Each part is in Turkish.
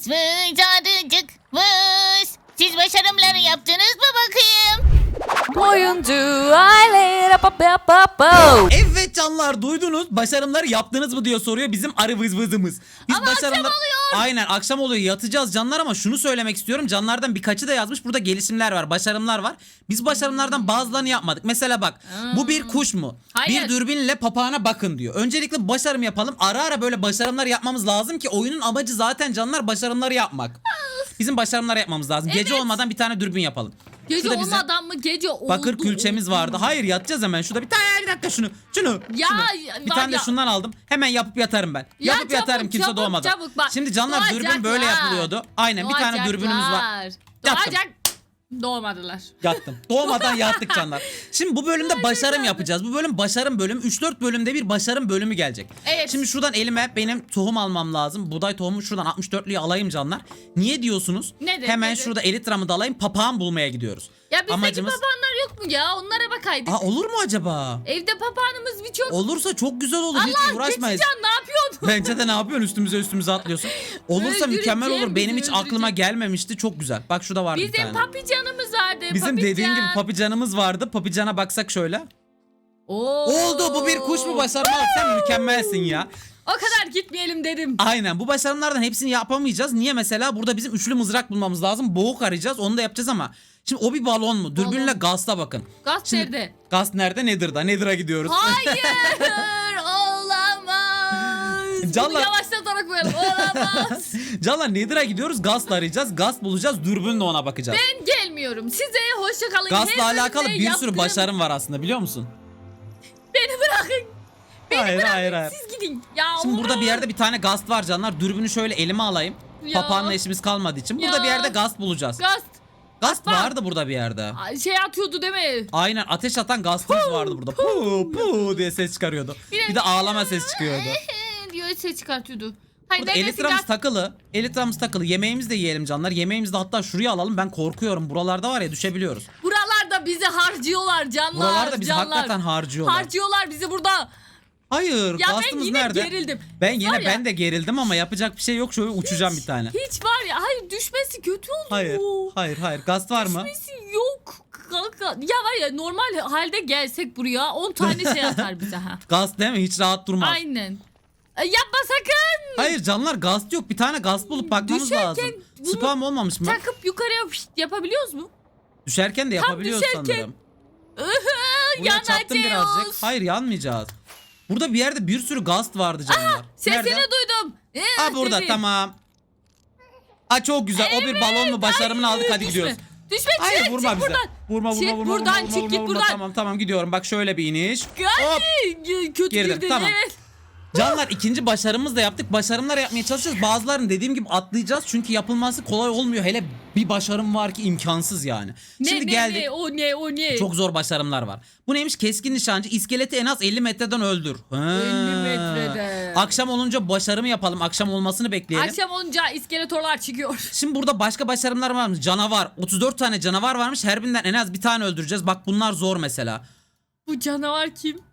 Vız vız arıcık vız. Siz başarımları yaptınız mı bakayım? Oyuncu aile. Evet canlar duydunuz. Başarımları yaptınız mı diyor soruyor bizim arı vız vızımız. Biz Ama akşam oluyor. Aynen akşam oluyor yatacağız canlar ama şunu söylemek istiyorum. Canlardan birkaçı da yazmış. Burada gelişimler var, başarımlar var. Biz başarımlardan bazılarını yapmadık. Mesela bak bu bir kuş mu? Hayır. Bir dürbünle papağana bakın diyor. Öncelikle başarım yapalım. Ara ara böyle başarımlar yapmamız lazım ki oyunun amacı zaten canlar başarımları yapmak. Bizim başarımlar yapmamız lazım. Gece olmadan bir tane dürbün yapalım. Gece Şurada bizim olmadan mı gece oldu? Bakır külçemiz vardı. Hayır yatacağız hemen. Şurada bir tane bir dakika şunu. Şunu. Ya, şunu. Bir var tane de ya. şundan aldım. Hemen yapıp yatarım ben. Ya yapıp çabuk, yatarım kimse çabuk, doğmadan. çabuk bak. Şimdi canlar dürbün böyle Doğacaklar. yapılıyordu. Aynen bir tane dürbünümüz var. Doğacaklar. Yattım. Doğacak. Doğmadılar. Yattım. Doğmadan yattık canlar. Şimdi bu bölümde başarım yapacağız. Bu bölüm başarım bölümü. 3-4 bölümde bir başarım bölümü gelecek. Evet. Şimdi şuradan elime benim tohum almam lazım. Buğday tohumu şuradan 64'lüyü alayım canlar. Niye diyorsunuz? Nedir, Hemen nedir? şurada elitramı da alayım. Papağan bulmaya gidiyoruz. Ya bizdeki Amacımız... papağanlar yok mu ya? Onlara bakaydık. Aa, olur mu acaba? Evde papağanımız birçok. Olursa çok güzel olur. Hiç Allah uğraşmayız. Geçican ne yapıyordun? Bence de ne yapıyorsun üstümüze üstümüze atlıyorsun. Olursa Öldüreceğim mükemmel olur. Benim hiç bizi, aklıma gelmemişti. Çok güzel. Bak şurada vardı bir Bizim tane. papicanımız vardı. Bizim papican. dediğin gibi papicanımız vardı. Papicana baksak şöyle. Oo. Oldu bu bir kuş mu başarma. Sen mükemmelsin ya. O kadar gitmeyelim dedim. Aynen bu başarımlardan hepsini yapamayacağız. Niye mesela burada bizim üçlü mızrak bulmamız lazım. Boğuk arayacağız onu da yapacağız ama. Şimdi o bir balon mu? Dürbünle Balon. gazla bakın. Gaz Şimdi- nerede? Gaz nerede? Nether'da. Nether'a gidiyoruz. Hayır olamaz. Canlar- Bunu yavaşlatarak koyalım. Olamaz. Canlar Nether'a gidiyoruz. Gazla arayacağız. Gaz bulacağız. Dürbünle ona bakacağız. ben gelmiyorum. Size hoşça kalın. Gazla Hepinize alakalı bir sürü yaptığım- başarım var aslında biliyor musun? Beni bırakın. hayır hayır hayır. Siz gidin. Ya Şimdi burada Allah. bir yerde bir tane gaz var canlar. Dürbünü şöyle elime alayım. Ya. Papağanla işimiz kalmadığı için. Burada Ya. bir yerde gaz bulacağız. Gaz Gaz var. vardı burada bir yerde. Şey atıyordu değil mi? Aynen ateş atan gazımız vardı burada. Pu pu diye ses çıkarıyordu. Bir de- ağlama ses çıkıyordu. diyor ses çıkartıyordu. Hayır Burada elitramız gaz... takılı. Elitramız takılı. Yemeğimizi de yiyelim canlar. Yemeğimizi de hatta şuraya alalım. Ben korkuyorum. Buralarda var ya düşebiliyoruz. Buralarda bizi harcıyorlar canlar. Buralarda bizi canlar. hakikaten harcıyorlar. Harcıyorlar bizi burada. Hayır. Ya ben gazımız yine nerede? gerildim. Ben Var yine ya- ben de gerildim ama yapacak bir şey yok. Şöyle uçacağım bir tane. Hiç var ya hayır düşmesi kötü oluyor. Hayır. Hayır hayır. Gaz var mı? Düşmesi yok. Kanka. Ya var ya normal halde gelsek buraya 10 tane şey atar bize ha. Gaz değil mi? Hiç rahat durmaz. Aynen. E, yapma sakın. Hayır canlar gaz yok. Bir tane gaz bulup bakmamız Düşerken lazım. Spam olmamış mı? Takıp yukarıya yapabiliyoruz mu? Düşerken de yapabiliyoruz düşerken sanırım. Buraya çarptım birazcık. Yanacağız. Hayır yanmayacağız. Burada bir yerde bir sürü gaz vardı canlar. Sesini Nerede? duydum. Ee, Ha burada dedi. tamam. Ha çok güzel. o bir balon mu başarımını Ay, aldık hadi düşme. gidiyoruz. Düşme çık Hayır çık vurma bize. buradan. Vurma vurma Çık vurma buradan, vurma, çık vurma, git vurma. buradan. Tamam tamam gidiyorum. Bak şöyle bir iniş. Hop. Ay, kötü Girdim, girdin tamam. evet. Canlar ikinci başarımızı da yaptık. Başarımlar yapmaya çalışıyoruz. Bazılarını dediğim gibi atlayacağız. Çünkü yapılması kolay olmuyor. Hele bir başarım var ki imkansız yani. Ne Şimdi ne geldik. ne o ne o ne. Çok zor başarımlar var. Bu neymiş? Keskin nişancı iskeleti en az 50 metreden öldür. Ha. 50 metreden. Akşam olunca başarımı yapalım. Akşam olmasını bekleyelim. Akşam olunca iskeletorlar çıkıyor. Şimdi burada başka başarımlar varmış. Canavar. 34 tane canavar varmış. Her birinden en az bir tane öldüreceğiz. Bak bunlar zor mesela. Bu canavar kim?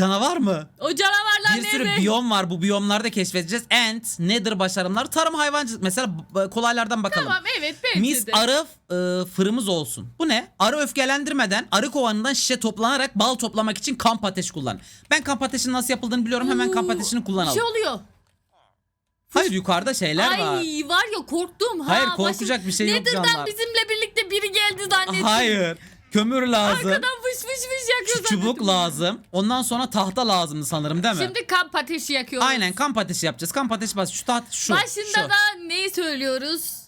Canavar mı? O canavarlar Bir nerede? sürü biyom var. Bu biyomlarda keşfedeceğiz. Ant, nedir başarımlar? Tarım hayvancılık. Mesela b- kolaylardan bakalım. Tamam evet bence Mis de. arı e, fırımız olsun. Bu ne? Arı öfkelendirmeden arı kovanından şişe toplanarak bal toplamak için kamp ateşi kullan. Ben kamp ateşinin nasıl yapıldığını biliyorum. Hemen kamp Oo, ateşini kullanalım. şey oluyor. Hayır yukarıda şeyler Ay var. var ya korktum. Ha, Hayır, korkacak bir şey yok Nether'dan canlar. bizimle birlikte biri geldi zannettim. Hayır. Kömür lazım. Arkadan fış fış fış yakıyor çubuk zannettim. lazım. Ondan sonra tahta lazımdı sanırım değil mi? Şimdi kamp ateşi yakıyoruz. Aynen kamp ateşi yapacağız. Kamp ateşi bas. Şu taht şu. Başında şu. da neyi söylüyoruz?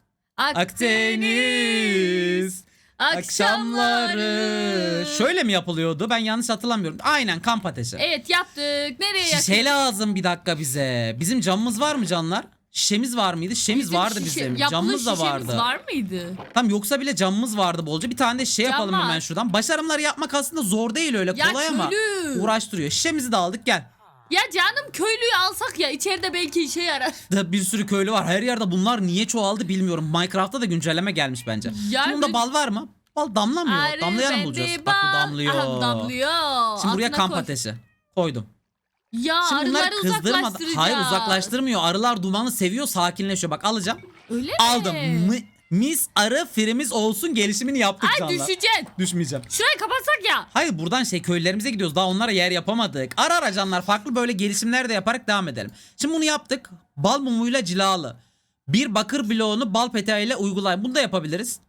Akdeniz. Akşamları. Şöyle mi yapılıyordu? Ben yanlış hatırlamıyorum. Aynen kamp ateşi. Evet yaptık. Nereye yakıyoruz? Şişe lazım bir dakika bize. Bizim camımız var mı canlar? Şişemiz var mıydı? Şişemiz Bizim vardı şişe- bizim. yapılı Camımız da şişemiz vardı. var mıydı? Tam yoksa bile camımız vardı bolca. Bir tane de şey Cam yapalım var. hemen şuradan. Başarımları yapmak aslında zor değil öyle Ya kolay ama köylü. uğraştırıyor. Şişemizi de aldık gel. Ya canım köylüyü alsak ya içeride belki işe yarar. Da bir sürü köylü var. Her yerde bunlar niye çoğaldı bilmiyorum. Minecraft'ta da güncelleme gelmiş bence. Ya Şimdi bunda bal var mı? Bal damlamıyor. Damlayanı bende bulacağız. Bak bu damlıyor. Aha, damlıyor. Şimdi buraya Altına kamp koy. ateşi. Koydum. Ya Şimdi bunları arıları kızdırmadan. uzaklaştıracağız. Hayır uzaklaştırmıyor. Arılar dumanı seviyor sakinleşiyor. Bak alacağım. Öyle mi? Aldım. Mi- mis arı firimiz olsun gelişimini yaptık Ay canlar. düşeceksin. Düşmeyeceğim. Şurayı kapatsak ya. Hayır buradan şey köylerimize gidiyoruz. Daha onlara yer yapamadık. Ara ara canlar farklı böyle gelişimler de yaparak devam edelim. Şimdi bunu yaptık. Bal mumuyla cilalı. Bir bakır bloğunu bal peteğiyle uygulayın. Bunu da yapabiliriz.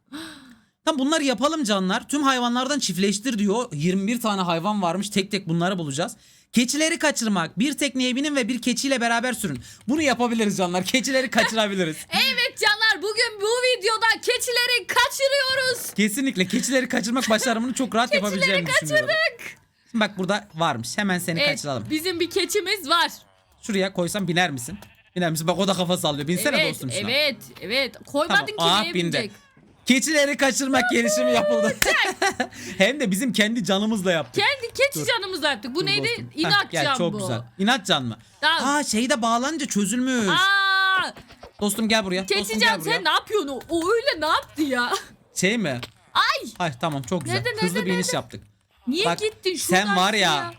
Tam bunları yapalım canlar. Tüm hayvanlardan çiftleştir diyor. 21 tane hayvan varmış. Tek tek bunları bulacağız. Keçileri kaçırmak. Bir tekneye binin ve bir keçiyle beraber sürün. Bunu yapabiliriz canlar. Keçileri kaçırabiliriz. Evet canlar bugün bu videoda keçileri kaçırıyoruz. Kesinlikle keçileri kaçırmak başarımını çok rahat yapabileceğimi düşünüyorum. Şimdi bak burada varmış. Hemen seni Evet, kaçıralım. bizim bir keçimiz var. Şuraya koysam biner misin? Biner misin? Bak o da kafa sallıyor. Binsene evet, dostum şuna. evet, evet. Koymadın Tamam. ki Aa, bindi. binecek? Keçileri kaçırmak gelişimi yapıldı. Hem de bizim kendi canımızla yaptık. Kendi keçi Dur. canımızla yaptık. Bu Dur neydi? dostum. Heh, gel, can çok bu. güzel. İnat can mı? Tamam. Aa şeyde bağlanınca çözülmüş. Aa, Dostum gel buraya. Dostum gel buraya. sen ne yapıyorsun? O, o öyle ne yaptı ya? Şey mi? Ay Ay tamam çok güzel. Nerede, nerede, Hızlı bir iniş nerede? yaptık. niye Bak, gittin? sen Şuradan var ya.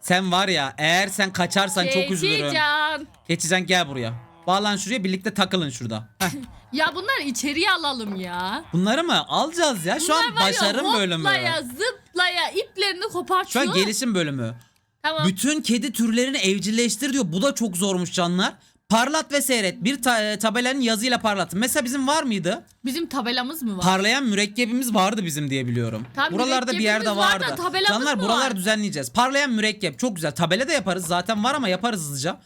Sen var ya eğer sen kaçarsan çok Keçi üzülürüm. can. Geçeceksin gel buraya. Bağlan şuraya birlikte takılın şurada. Heh. Ya bunları içeriye alalım ya. Bunları mı? Alacağız ya. Şu Bunlar an var ya, başarım bölümü. Hoplaya zıplaya iplerini Şu kopartıyor. an gelişim bölümü. Tamam. Bütün kedi türlerini evcilleştir diyor. Bu da çok zormuş canlar. Parlat ve seyret. Bir ta- e, tabelanın yazıyla parlatın. Mesela bizim var mıydı? Bizim tabelamız mı var? Parlayan mürekkebimiz vardı bizim diye biliyorum. Tam Buralarda bir yerde mürekkebimiz var da vardı. tabelamız Canlar mı buralar var? düzenleyeceğiz. Parlayan mürekkep çok güzel. Tabela da yaparız. Zaten var ama yaparız hızlıca.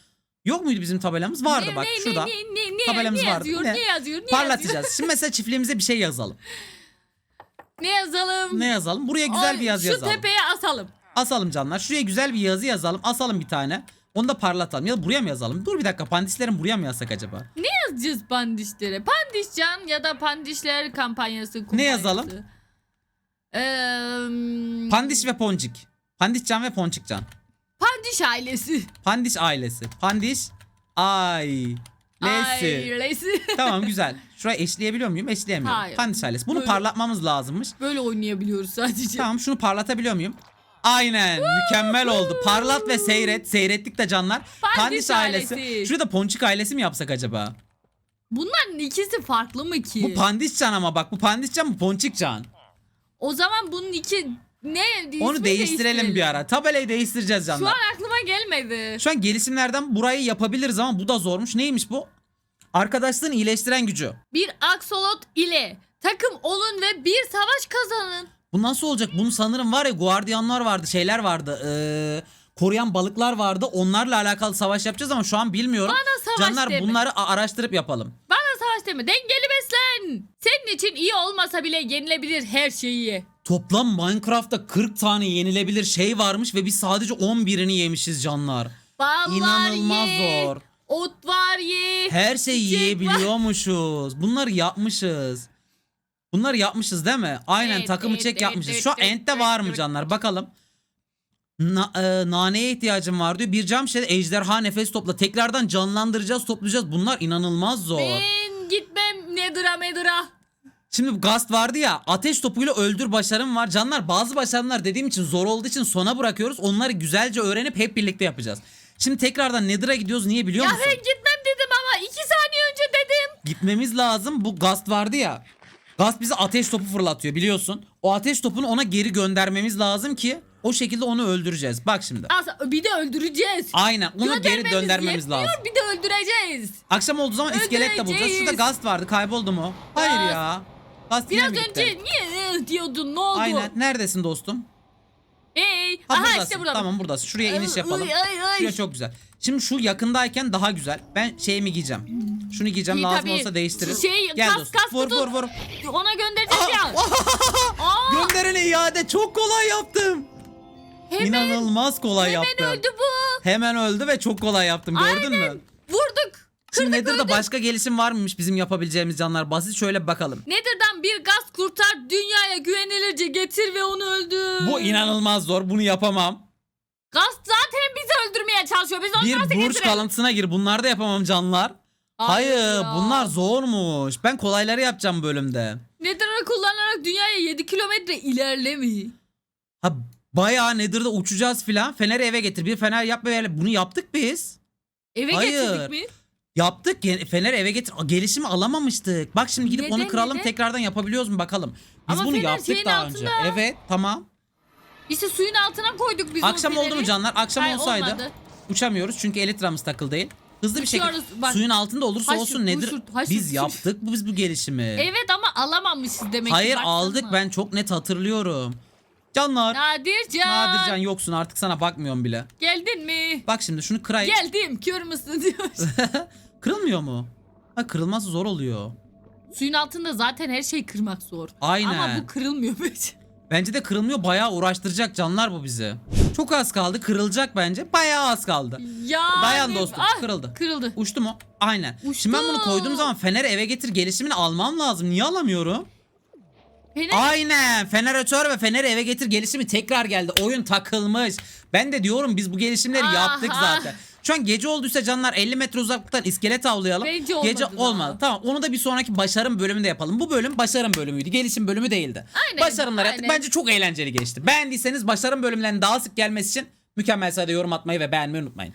Yok muydu bizim tabelamız? Vardı ne, bak ne, şurada. Ne, ne, ne, Tabelamız ne vardı. yazıyor? Ne? Ne, yazıyor? Ne Parlatacağız. yazıyor? Şimdi mesela çiftliğimize bir şey yazalım. Ne yazalım? Ne yazalım? Buraya güzel Ay, bir yazı Şu yazalım. tepeye asalım. Asalım canlar. Şuraya güzel bir yazı yazalım. Asalım bir tane. Onu da parlatalım. Ya da buraya mı yazalım? Dur bir dakika. Pandislerin buraya mı yazsak acaba? Ne yazacağız pandişlere? Pandişcan ya da pandişler kampanyası. kumpanyası. yazalım? Eee, Pandiş ve Poncik. Pandişcan ve Ponçikcan. Pandiş ailesi. Pandiş ailesi. Pandiş ailesi. Ailesi. tamam güzel. Şuraya eşleyebiliyor muyum? Eşleyemiyorum. Hayır. Pandiş ailesi. Bunu Böyle- parlatmamız lazımmış. Böyle oynayabiliyoruz sadece. Tamam şunu parlatabiliyor muyum? Aynen mükemmel oldu. Parlat ve seyret. Seyrettik de canlar. Pandiş Pandiş ailesi. ailesi. Şurada Ponçik ailesi mi yapsak acaba? Bunların ikisi farklı mı ki? Bu Pandişcan ama bak bu Pandişcan bu Ponçikcan. o zaman bunun iki ne? Onu değiştirelim bir ara. Tabelayı değiştireceğiz Şu canlar. an aklıma gelmedi. Şu an gelişimlerden burayı yapabiliriz ama bu da zormuş. Neymiş bu? Arkadaşlığın iyileştiren gücü. Bir aksolot ile takım olun ve bir savaş kazanın. Bu nasıl olacak? Bunu sanırım var ya guardiyanlar vardı, şeyler vardı. Ee, koruyan balıklar vardı. Onlarla alakalı savaş yapacağız ama şu an bilmiyorum. Bana savaş Canlar deme. bunları a- araştırıp yapalım. Bana savaş deme. Dengeli beslen. Senin için iyi olmasa bile yenilebilir her şeyi. Toplam Minecraft'ta 40 tane yenilebilir şey varmış ve biz sadece 11'ini yemişiz canlar. Bal İnanılmaz var ye. zor. Ot var ye. Her şeyi Çiçek yiyebiliyormuşuz. Bunları yapmışız. Bunları yapmışız değil mi? Aynen Evet, takımı evet, çek evet, yapmışız. evet, Şu an evet, Ent'te evet, var mı evet. canlar? Bakalım. Na- e, naneye ihtiyacım var diyor. Bir cam şişede ejderha nefes topla. Tekrardan canlandıracağız, toplayacağız. Bunlar inanılmaz zor. Ben gitmem nedir'a medir'a. Şimdi bu Gast vardı ya. Ateş topuyla öldür başarım var. Canlar bazı başarımlar dediğim için zor olduğu için sona bırakıyoruz. Onları güzelce öğrenip hep birlikte yapacağız. Şimdi tekrardan Nether'a gidiyoruz. Niye biliyor Ya musun? ben gitmem dedim ama iki saniye önce dedim. Gitmemiz lazım. Bu Gast vardı ya. Gast bize ateş topu fırlatıyor biliyorsun. O ateş topunu ona geri göndermemiz lazım ki o şekilde onu öldüreceğiz. Bak şimdi. Asa, bir de öldüreceğiz. Aynen onu geri Göndermemiz döndermemiz yetmiyor, lazım. Bir de öldüreceğiz. Akşam olduğu zaman iskelet de bulacağız. Şurada Öldüreceğiz. Gast vardı. Kayboldu mu? Hayır Gast. ya. Gast yine Biraz mi gitti? önce niye ıh diyordun ne oldu? Aynen. Neredesin dostum? Hey. Ha, Aha buradasın. işte burada. Tamam buradasın. Şuraya iniş yapalım. Ay, ay, ay. Şuraya çok güzel. Şimdi şu yakındayken daha güzel. Ben şeyimi giyeceğim. Şunu giyeceğim. İyi, lazım tabii. olsa değiştiririz. Şey, Gel kas- dostum. kas vur vur vur. Ona göndereceğiz ya. Aa, Gönderene iade çok kolay yaptım. hemen, İnanılmaz kolay hemen yaptım. öldü bu. Hemen öldü ve çok kolay yaptım. Gördün mü? Vurduk. Şimdi Nether'da başka gelişim var mıymış bizim yapabileceğimiz canlar? Basit şöyle bir bakalım. Nether'dan bir gaz kurtar dünyaya güvenilirce getir ve onu öldür. Bu inanılmaz zor. Bunu yapamam. Gaz zaten bizi öldürmeye çalışıyor. Biz onu Bir nasıl burç getirelim? kalıntısına gir. Bunlar da yapamam canlar. Hayır, ya. bunlar zormuş. Ben kolayları yapacağım bölümde. Nether'ı kullanarak dünyaya 7 kilometre ilerlemi. Ha Bayağı Nether'da uçacağız filan. Fener'i eve getir. Bir fener yap ve. Bunu yaptık biz. Eve Hayır. getirdik mi? Yaptık. Ge- Fener eve getir. Gelişimi alamamıştık. Bak şimdi gidip onu Neden, kıralım neden? tekrardan yapabiliyoruz mu bakalım. Biz Ama bunu Fener yaptık daha altında. önce. Evet tamam. İşte suyun altına koyduk biz Akşam oldu mu canlar? Akşam olsaydı uçamıyoruz çünkü elitramız takıl değil. Hızlı bir şekilde Uçuyoruz, bak. suyun altında olursa Haşır, olsun nedir? huşur, haşır, Biz huşur. yaptık bu biz bu gelişimi. Evet ama alamamışız demek ki. Hayır baksana. aldık ben çok net hatırlıyorum. Canlar. Nadircan. Nadircan yoksun artık sana bakmıyorum bile. Geldin mi? Bak şimdi şunu kırayım. Geldim. Kör müsün diyor. Kırılmıyor mu? Ha kırılması zor oluyor. Suyun altında zaten her şey kırmak zor. Aynen. Ama bu kırılmıyor bence. Bence de kırılmıyor bayağı uğraştıracak canlar bu bizi. Çok az kaldı kırılacak bence bayağı az kaldı. Ya Dayan dostum Ah, kırıldı. Kırıldı. Uçtu mu? Aynen. Uçtu. Şimdi ben bunu koyduğum zaman Fener'i eve getir gelişimini almam lazım. Niye alamıyorum? Fener Aynen. Feneratör ve Fener'i eve getir gelişimi tekrar geldi. Oyun takılmış. Ben de diyorum biz bu gelişimleri Ah, yaptık zaten. Şu an gece olduysa canlar 50 metre uzaklıktan iskelet avlayalım. Bence olmadı gece daha. olmadı. Tamam onu da bir sonraki başarım bölümünde yapalım. Bu bölüm başarım bölümüydü. Gelişim bölümü değildi. Aynen, Başarımlar yaptık. aynen. Bence çok eğlenceli geçti. Beğendiyseniz başarım bölümlerinin daha sık gelmesi için mükemmel sayıda yorum atmayı ve beğenmeyi unutmayın.